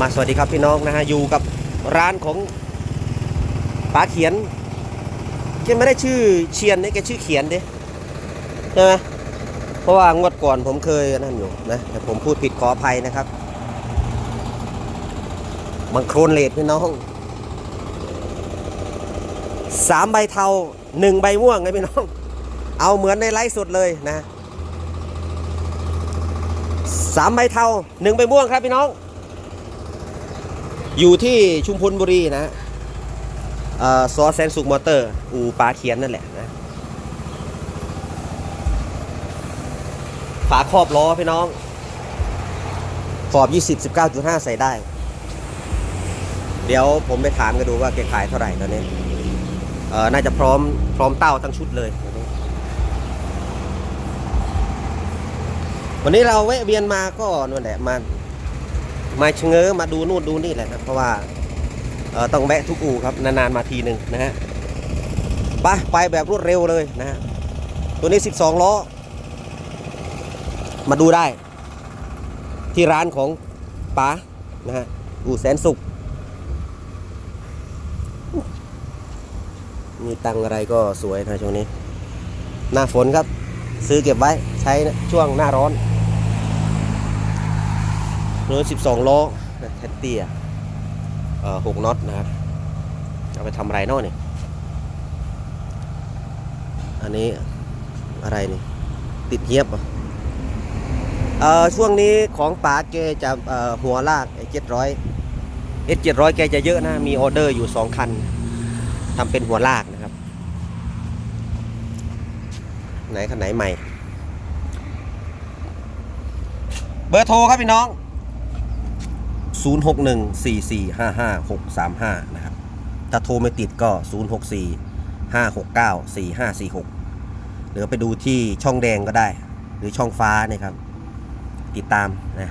มาสวัสดีครับพี่น้องนะฮะอยู่กับร้านของป๋าเขียนแกไม่ได้ชื่อเชียนนี่แกชื่อเขียนดิใช่ไหมเพราะว่างวดก่อนผมเคยนั่นอยู่นะแต่ผมพูดผิดขออภัยนะครับบังโครนเลดพี่น้องสามใบเทาหนึ่งใบม่วงไงพี่น้อง เอาเหมือนในไลฟ์สดเลยนะสามใบเทาหนึ่งใบม่วงครับพี่น้อง อยู่ที่ชุมพลบุรีนะอ่อซอแซนสุกมอเตอร์ อูปลาเขียนนั่นแหละนะฝาครอบล้อพี่น้อง ขอบ 20 19.5 ใส่ได้ เดี๋ยวผมไปถามกันดูว่าแกขายเท่าไหร่ตอนนี้เอ่อน่าจะพร้อมพร้อมเต้าทั้งชุดเลย วันนี้เราแวะเวียนมาก็นั่นแหละมา มาเชะเง้อมาดูนู่นดูนี่แหละครับเพราะว่าต้องแวะทุกอู่ครับนานๆมาทีหนึ่งนะฮะไปไปแบบรวดเร็วเลยนะฮะตัวนี้ 12 ล้อ มาดูได้ ที่ร้านของป๋านะฮะอู่แสนสุข มีตังอะไรก็สวยนะช่วงนี้ หน้าฝนครับ ซื้อเก็บไว้ใช้ช่วงหน้าร้อน รถ12 ล้อนะแทตเตียเอ่อ6น็อตนะครับเอาไปทำอะไรเนาะเนี่ยอันนี้อะไรนี่ ติดเงียบเอ่อช่วงนี้ของป๋าแกจะเอ่อหัวลากไอ้700 S 700แกจะเยอะนะ มีออเดอร์อยู่2คันทำเป็นหัวลากนะครับ ไหนคันไหนใหม่ เบอร์โทรครับพี่น้อง 0614455635 นะครับ ถ้าโทรไม่ติดก็ 0645694546 หรือไปดูที่ช่องแดงก็ได้ หรือช่องฟ้าเนี่ยครับ ติดตามนะ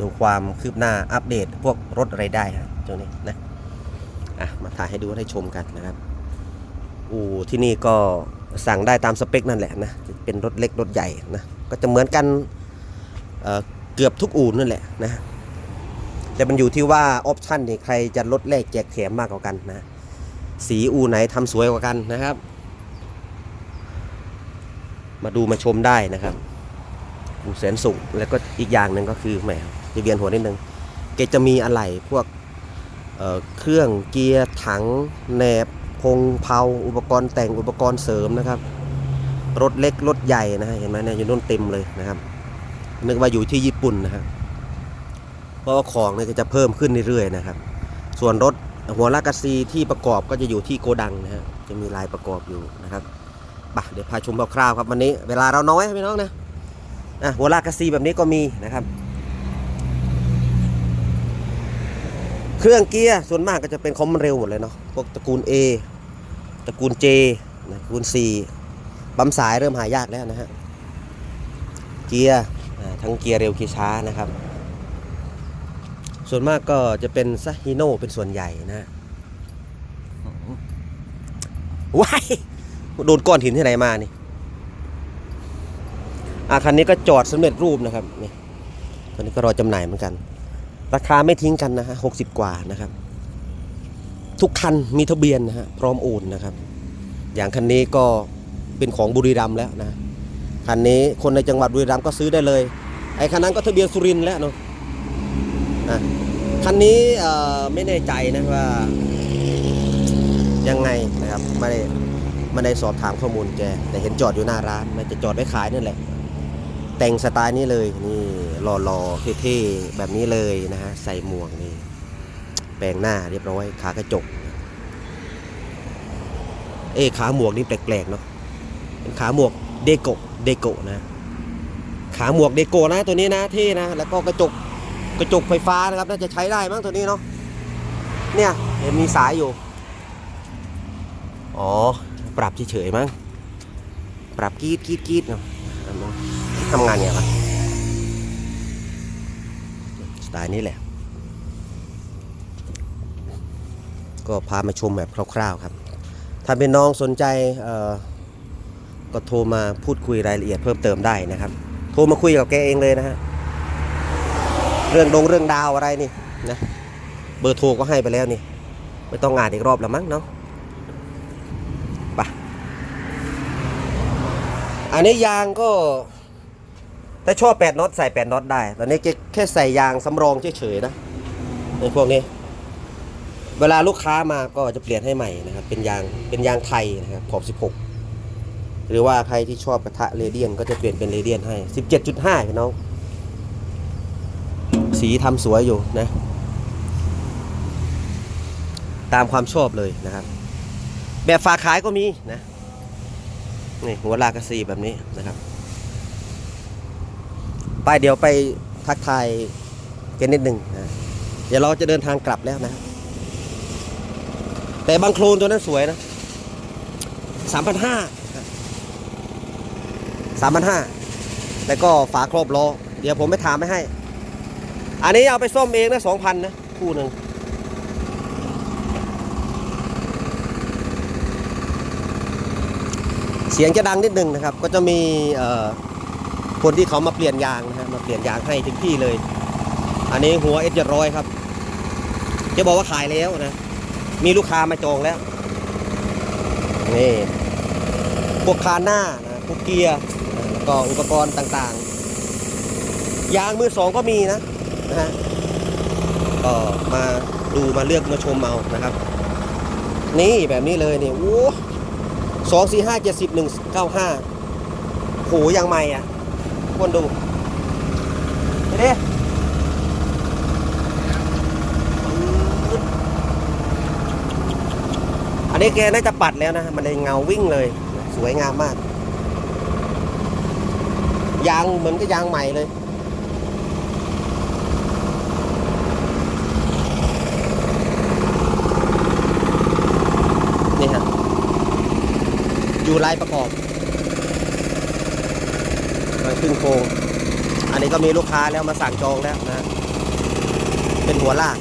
ดูความคืบหน้าอัปเดตพวกรถอะไรได้ครับช่วงนี้นะอะมาถ่ายให้ดูให้ชมกันนะครับอู่ที่นี่ก็สั่งได้ตามสเปคนั่นแหละนะเป็นรถเล็กรถใหญ่นะก็จะเหมือนกันเเกือบทุกอู่นั่นแหละนะ แต่มันอยู่ที่ว่าออปชันนี่ใครจะลดแลกแจกแถมมากกว่ากันนะ สีอูไหนทำสวยกว่ากันนะครับ มาดูมาชมได้นะครับอูแสนสุขแล้วก็อีกอย่างหนึ่งก็คือแหมจะเวียนหัวนิดนึงแกจะมีอะไหล่พวกเเครื่องเกียร์ถังแหนบพงเพาอุปกรณ์แต่งอุปกรณ์เสริมนะครับ รถเล็กรถใหญ่นะฮะเห็นไหมเนี่ยอยู่นู่นเต็มเลยนะครับ นึกว่าอยู่ที่ญี่ปุ่นนะครับ เพราะว่าของเนี่ยจะเพิ่มขึ้นเรื่อยๆนะครับ ส่วนรถหัวลากาซีที่ประกอบก็จะอยู่ที่โกดังนะฮะจะมีลายประกอบอยู่นะครับไปเดี๋ยวพาชมคร่าวๆครับวันนี้เวลาเราน้อยพี่น้องนะอะหัวลากาซีแบบนี้ก็มีนะครับ เครื่องเกียร์ส่วนมากก็จะเป็นคอมมันเร็วหมดเลยเนาะพวกตระกูล A ตระกูล J นะตระกูล C ปั๊มสายเริ่มหายากแล้วนะฮะเกียร์ทั้งเกียร์เร็วเกียร์ช้านะครับ ส่วนมากก็จะเป็นซะฮีโน่เป็นส่วนใหญ่นะฮะว้ายโดนก้อนหินที่ไหนมานี่อาคันนี้ก็จอดสำเร็จรูปนะครับนี่คันนี้ก็รอจำหน่ายเหมือนกัน ราคาไม่ทิ้งกันนะฮะหกสิบกว่านะครับ ทุกคันมีทะเบียนนะฮะพร้อมโอนนะครับ อย่างคันนี้ก็เป็นของบุรีรัมย์แล้วนะคันนี้คนในจังหวัดบุรีรัมย์ก็ซื้อได้เลย ไอ้คันนั้นก็ทะเบียนสุรินทร์แล้วเนาะ อะคันนี้ไม่แน่ใจนะว่า ยังไงนะครับไม่ได้ไม่ได้สอบถามข้อมูลแก แต่เห็นจอดอยู่หน้าร้านน่าจะจอดไว้ขายนั่นแหละ แต่งสไตล์นี้เลยนี่หล่อๆเท่ๆแบบนี้เลยนะฮะใส่หมวกนี่แปลงหน้าเรียบร้อยขากระจก เอ้ขาหมวกนี่แปลกๆเนาะเป็นขาหมวกเดโกเดโกนะ ขาหมวกเดโกนะตัวนี้นะเท่นะ แล้วก็กระจก กระจกไฟฟ้านะครับ น่าจะใช้ได้มั้งตัวนี้เนาะเนี่ยเห็นมีสายอยู่ อ๋อ ปรับเฉยๆมั้งปรับกรีดกรีดกรีดเนาะทำงานไงวะสไตล์นี้แหละ ก็พามาชมแบบคร่าว ๆครับ ถ้าเป็นน้องสนใจก็โทรมาพูดคุยรายละเอียดเพิ่มเติมได้นะครับ โทรมาคุยกับแกเองเลยนะฮะ เรื่องดงเรื่องดาวอะไรนี่นะเบอร์โทรก็ให้ไปแล้วนี่ ไม่ต้องอ่านอีกรอบแล้วมั้งเนาะไปอันนี้ยางก็ถ้าชอบ8น็อตใส่8น็อตได้ ตอนนี้แค่ใส่ยางสำรองเฉยๆนะในพวกนี้ เวลาลูกค้ามาก็จะเปลี่ยนให้ใหม่นะครับ เป็นยางเป็นยางไทยนะครับขอบ 16 หรือว่าใครที่ชอบกระทะเรเดียนก็จะเปลี่ยนเป็นเรเดียนให้ 17.5พี่น้อง สีทำสวยอยู่นะ ตามความชอบเลยนะครับ แบบฝากขายก็มีนะนี่หัวลากระสีแบบนี้นะครับ ไปเดี๋ยวไปทักทายกันนิดหนึ่งนะเดี๋ยวเราจะเดินทางกลับแล้วนะ แต่บางโคลนตัวนั้นสวยนะสามพันห้าสามพันห้าแล้วก็ฝาครอบล้อ เดี๋ยวผมไปถามไม่ให้ อันนี้เอาไปซ่อมเองนะสองพันนะคู่หนึ่งเสียงจะดังนิดนึงนะครับ ก็จะมีคนที่เขามาเปลี่ยนยางนะฮะมาเปลี่ยนยางให้ถึงที่เลย อันนี้หัวเอสร้อยครับ จะบอกว่าขายแล้วนะ มีลูกค้ามาจองแล้วนี่พวกคานหน้านะพวกเกียร์ก็อุปกรณ์ต่างๆ ยางมือสองก็มีนะ นะฮะก็มาดูมาเลือกมาชมเอานะครับ นี่แบบนี้เลยนี่โอ้สองสี่ห้าเจ็ดสิบหนึ่งเก้าห้าโหยังใหม่อะคนดูเด้อันนี้แกน่าจะปัดแล้วนะ มันเลยเงาวิ่งเลย สวยงามมาก ยางเหมือนกับยางใหม่เลย นี่ฮะ อยู่ลายประกอบมาขึ้นโครงอันนี้ก็มีลูกค้าแล้วมาสั่งจองแล้วนะ เป็นหัวลาก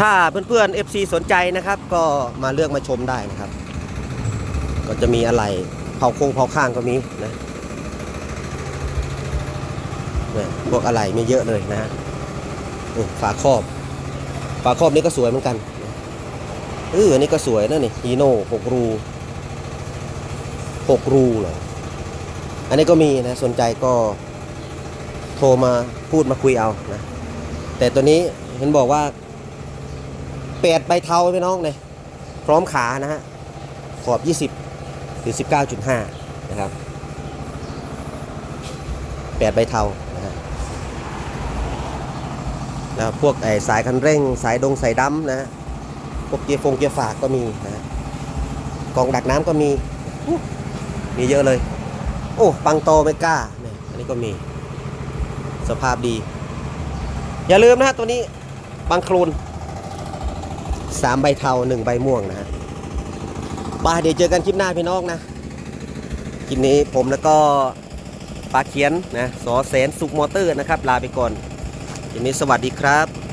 ถ้าเพื่อนๆ FC สนใจนะครับ ก็มาเลือกมาชมได้นะครับ ก็จะมีอะไรเผาโครงเผาข้างก็มีนะเนี่ยพวกอะไรไมีเยอะเลยนะฮะ ฝาครอบ ฝาครอบนี้ก็สวยเหมือนกันเอออันนี้ก็สวยนะนี่ฮีโน่หกรูหกรูเหรออันนี้ก็มีนะสนใจก็โทรมาพูดมาคุยเอานะแต่ตัวนี้เห็นบอกว่าแปดใบเทาพี่น้องเลยพร้อมขานะฮะขอบ 20 หรือ 19.5 นะครับแปดใบเทานะฮะ แล้วพวกไอสายคันเร่ง สายดงสายดำนะฮะพวกเกียร์ฟงเกียร์ฝากก็มีนะกองดักน้ำก็มี มีเยอะเลย โอ้ปังโตไม่กล้าเนี่ยอันนี้ก็มี สภาพดี อย่าลืมนะฮะตัวนี้บังโคลนสามใบเทาหนึ่งใบม่วงนะฮะมาเดี๋ยวเจอกันคลิปหน้าพี่น้องนะ คลิปนี้ผมแล้วก็ปาเขียนนะสอแสนสุกมอเตอร์นะครับ ลาไปก่อน ยังมีสวัสดีครับ